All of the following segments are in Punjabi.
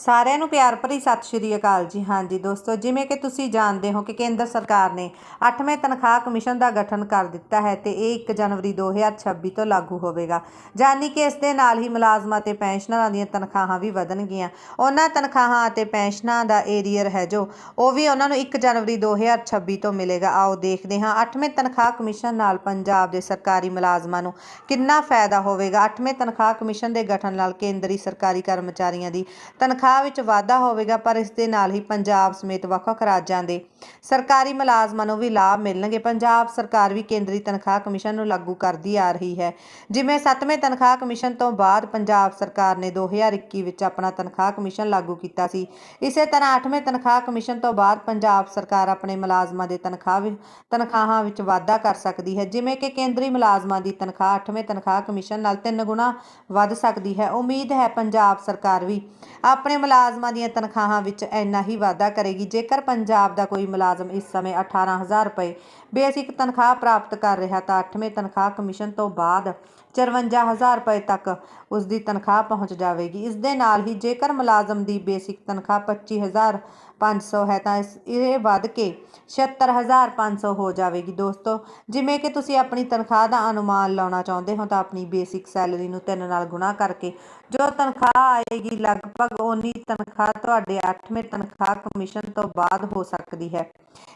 ਸਾਰਿਆਂ ਨੂੰ ਪਿਆਰ ਭਰੀ ਸਤਿ ਸ਼੍ਰੀ ਅਕਾਲ ਜੀ। ਹਾਂਜੀ ਦੋਸਤੋ, ਜਿਵੇਂ ਕਿ ਤੁਸੀਂ ਜਾਣਦੇ ਹੋ ਕਿ ਕੇਂਦਰ ਸਰਕਾਰ ਨੇ 8ਵੇਂ ਤਨਖਾਹ ਕਮਿਸ਼ਨ ਦਾ ਗਠਨ ਕਰ ਦਿੱਤਾ ਹੈ ਤੇ ਇਹ 1 ਜਨਵਰੀ 2026 ਤੋਂ ਲਾਗੂ ਹੋਵੇਗਾ। ਯਾਨੀ ਕਿ ਇਸ ਦੇ ਨਾਲ ਹੀ ਮੁਲਾਜ਼ਮਾਂ ਤੇ ਪੈਨਸ਼ਨਰਾਂ ਦੀਆਂ ਤਨਖਾਹਾਂ ਵੀ ਵਧਣਗੀਆਂ। ਉਹਨਾਂ ਤਨਖਾਹਾਂ ਅਤੇ ਪੈਨਸ਼ਨਾਂ ਦਾ ਏਰੀਅਰ ਹੈ ਜੋ, ਉਹ ਵੀ ਉਹਨਾਂ ਨੂੰ 1 ਜਨਵਰੀ 2026 ਤੋਂ ਮਿਲੇਗਾ। ਆਓ ਦੇਖਦੇ ਹਾਂ 8ਵੇਂ ਤਨਖਾਹ ਕਮਿਸ਼ਨ ਨਾਲ ਪੰਜਾਬ ਦੇ ਸਰਕਾਰੀ ਮੁਲਾਜ਼ਮਾਂ ਨੂੰ ਕਿੰਨਾ ਫਾਇਦਾ ਹੋਵੇਗਾ? 8ਵੇਂ ਤਨਖਾਹ ਕਮਿਸ਼ਨ ਦੇ ਗਠਨ ਨਾਲ ਕੇਂਦਰੀ ਸਰਕਾਰੀ ਕਰਮਚਾਰੀਆਂ ਦੀ ਤਨਖਾਹ ਵਿੱਚ ਵਾਧਾ ਹੋਵੇਗਾ, ਪਰ ਇਸ ਦੇ ਨਾਲ ਹੀ ਪੰਜਾਬ ਸਮੇਤ ਵੱਖ-ਵੱਖ ਰਾਜਾਂ ਦੇ ਸਰਕਾਰੀ ਮੁਲਾਜ਼ਮਾਂ ਨੂੰ ਵੀ ਲਾਭ ਮਿਲਣਗੇ। ਪੰਜਾਬ ਸਰਕਾਰ ਵੀ ਕੇਂਦਰੀ ਤਨਖਾਹ ਕਮਿਸ਼ਨ ਨੂੰ ਲਾਗੂ ਕਰਦੀ ਆ ਰਹੀ ਹੈ। ਜਿਵੇਂ 7ਵੇਂ ਤਨਖਾਹ ਕਮਿਸ਼ਨ ਤੋਂ ਬਾਅਦ ਪੰਜਾਬ ਸਰਕਾਰ ਨੇ 2021 ਵਿੱਚ ਆਪਣਾ ਤਨਖਾਹ ਕਮਿਸ਼ਨ ਲਾਗੂ ਕੀਤਾ ਸੀ। ਇਸੇ ਤਰ੍ਹਾਂ 8ਵੇਂ ਤਨਖਾਹ ਕਮਿਸ਼ਨ ਤੋਂ ਬਾਅਦ ਪੰਜਾਬ ਸਰਕਾਰ ਆਪਣੇ ਮੁਲਾਜ਼ਮਾਂ ਦੇ ਤਨਖਾਹ ਵੀ, ਤਨਖਾਹਾਂ ਵਿੱਚ ਵਾਧਾ ਕਰ ਸਕਦੀ ਹੈ। ਜਿਵੇਂ ਕਿ ਕੇਂਦਰੀ ਮੁਲਾਜ਼ਮਾਂ ਦੀ ਤਨਖਾਹ 8ਵੇਂ ਤਨਖਾਹ ਕਮਿਸ਼ਨ ਨਾਲ 3 ਗੁਣਾ ਵੱਧ ਸਕਦੀ ਹੈ। ਉਮੀਦ ਹੈ ਪੰਜਾਬ ਸਰਕਾਰ ਵੀ ਆਪਣੇ ਮੁਲਾਜ਼ਮਾਂ ਦੀਆਂ ਤਨਖਾਹਾਂ ਵਿੱਚ ਇੰਨਾ ਹੀ ਵਾਧਾ ਕਰੇਗੀ। ਜੇਕਰ ਪੰਜਾਬ ਦਾ ਕੋਈ ਮੁਲਾਜ਼ਮ ਇਸ ਸਮੇਂ 18000 ਰੁਪਏ ਬੇਸਿਕ ਤਨਖਾਹ ਪ੍ਰਾਪਤ ਕਰ ਰਿਹਾ ਤਾਂ 8ਵੇਂ ਤਨਖਾਹ ਕਮਿਸ਼ਨ ਤੋਂ ਬਾਅਦ 54000 ਰੁਪਏ ਤੱਕ ਉਸ ਦੀ ਤਨਖਾਹ ਪਹੁੰਚ ਜਾਵੇਗੀ। ਇਸ ਦੇ ਨਾਲ ਹੀ ਜੇਕਰ ਮੁਲਾਜ਼ਮ ਦੀ ਬੇਸਿਕ ਤਨਖਾਹ 25500 ਹੈ ਤਾਂ ਇਸ ਇਹ ਵੱਧ ਕੇ 76500 ਹੋ ਜਾਵੇਗੀ। ਦੋਸਤੋ, ਜਿਵੇਂ ਕਿ ਤੁਸੀਂ ਆਪਣੀ ਤਨਖਾਹ ਦਾ ਅਨੁਮਾਨ ਲਾਉਣਾ ਚਾਹੁੰਦੇ ਹੋ ਤਾਂ ਆਪਣੀ ਬੇਸਿਕ ਸੈਲਰੀ ਨੂੰ 3 ਨਾਲ ਗੁਣਾ ਕਰਕੇ ਜੋ ਤਨਖਾਹ ਆਏਗੀ ਲਗਭਗ ਓਨੀ ਤਨਖਾਹ ਤੁਹਾਡੇ 8ਵੇਂ ਤਨਖਾਹ ਕਮਿਸ਼ਨ ਤੋਂ ਬਾਅਦ ਹੋ ਸਕਦੀ ਹੈ।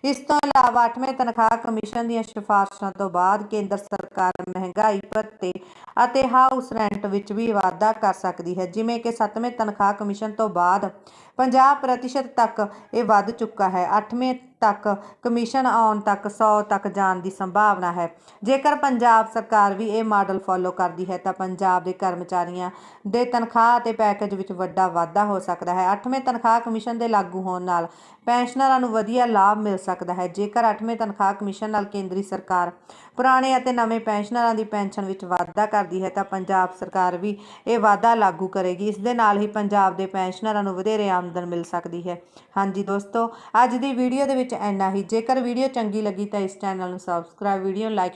ਇਸ ਤੋਂ ਇਲਾਵਾ 8ਵੇਂ ਤਨਖਾਹ ਕਮਿਸ਼ਨ ਦੀਆਂ ਸਿਫਾਰਸ਼ਾਂ ਤੋਂ ਬਾਅਦ ਕੇਂਦਰ ਸਰਕਾਰ ਮਹਿੰਗਾਈ ਭੱਤੇ ਅਤੇ ਹਾਊਸ ਰੈਂਟ ਵਿੱਚ ਵੀ ਵਾਧਾ ਕਰ ਸਕਦੀ ਹੈ। ਜਿਵੇਂ ਕਿ 7ਵੇਂ ਤਨਖਾਹ ਕਮਿਸ਼ਨ ਤੋਂ ਬਾਅਦ 50% ਤੱਕ ਇਹ ਵੱਧ ਚੁੱਕਾ ਹੈ। 8ਵੇਂ ਤੱਕ, ਕਮਿਸ਼ਨ ਆਉਣ ਤੱਕ 100 ਤੱਕ ਜਾਣ ਦੀ ਸੰਭਾਵਨਾ ਹੈ। ਜੇਕਰ ਪੰਜਾਬ ਸਰਕਾਰ ਵੀ ਇਹ ਮਾਡਲ ਫੋਲੋ ਕਰਦੀ ਹੈ, ਤਾਂ ਪੰਜਾਬ ਦੇ ਕਰਮਚਾਰੀਆਂ ਦੇ ਤਨਖਾਹ ਅਤੇ ਪੈਕੇਜ ਵਿੱਚ ਵੱਡਾ ਵਾਧਾ ਹੋ ਸਕਦਾ ਹੈ। 8ਵੇਂ ਤਨਖਾਹ ਕਮਿਸ਼ਨ ਦੇ ਲਾਗੂ ਹੋਣ ਨਾਲ ਪੈਨਸ਼ਨਰਾਂ ਨੂੰ ਵਧੀਆ ਲਾਭ ਮਿਲ ਸਕਦਾ ਹੈ। ਜੇਕਰ 8ਵੇਂ ਤਨਖਾਹ ਕਮਿਸ਼ਨ ਨਾਲ ਕੇਂਦਰੀ ਸਰਕਾਰ ਪੁਰਾਣੇ ਅਤੇ ਨਵੇਂ ਪੈਨਸ਼ਨਰਾਂ ਦੀ ਪੈਨਸ਼ਨ ਵਿੱਚ ਵਾਧਾ ਕਰਦੀ ਹੈ ਤਾਂ ਪੰਜਾਬ ਸਰਕਾਰ ਵੀ ਇਹ ਵਾਧਾ ਲਾਗੂ ਕਰੇਗੀ। ਇਸ ਦੇ ਨਾਲ ਹੀ ਪੰਜਾਬ ਦੇ ਪੈਨਸ਼ਨਰਾਂ ਨੂੰ ਵਧੇਰੇ ਆਮਦਨ ਮਿਲ ਸਕਦੀ ਹੈ। ਹਾਂਜੀ ਦੋਸਤੋ, ਅੱਜ ਦੀ ਵੀਡੀਓ ਦੇ ਵਿੱਚ ਇੰਨਾ ਹੀ। ਜੇਕਰ ਵੀਡੀਓ ਚੰਗੀ ਲੱਗੀ ਤਾਂ ਇਸ ਚੈਨਲ ਨੂੰ ਸਬਸਕ੍ਰਾਈਬ ਵੀਡੀਓ ਲਾਈਕ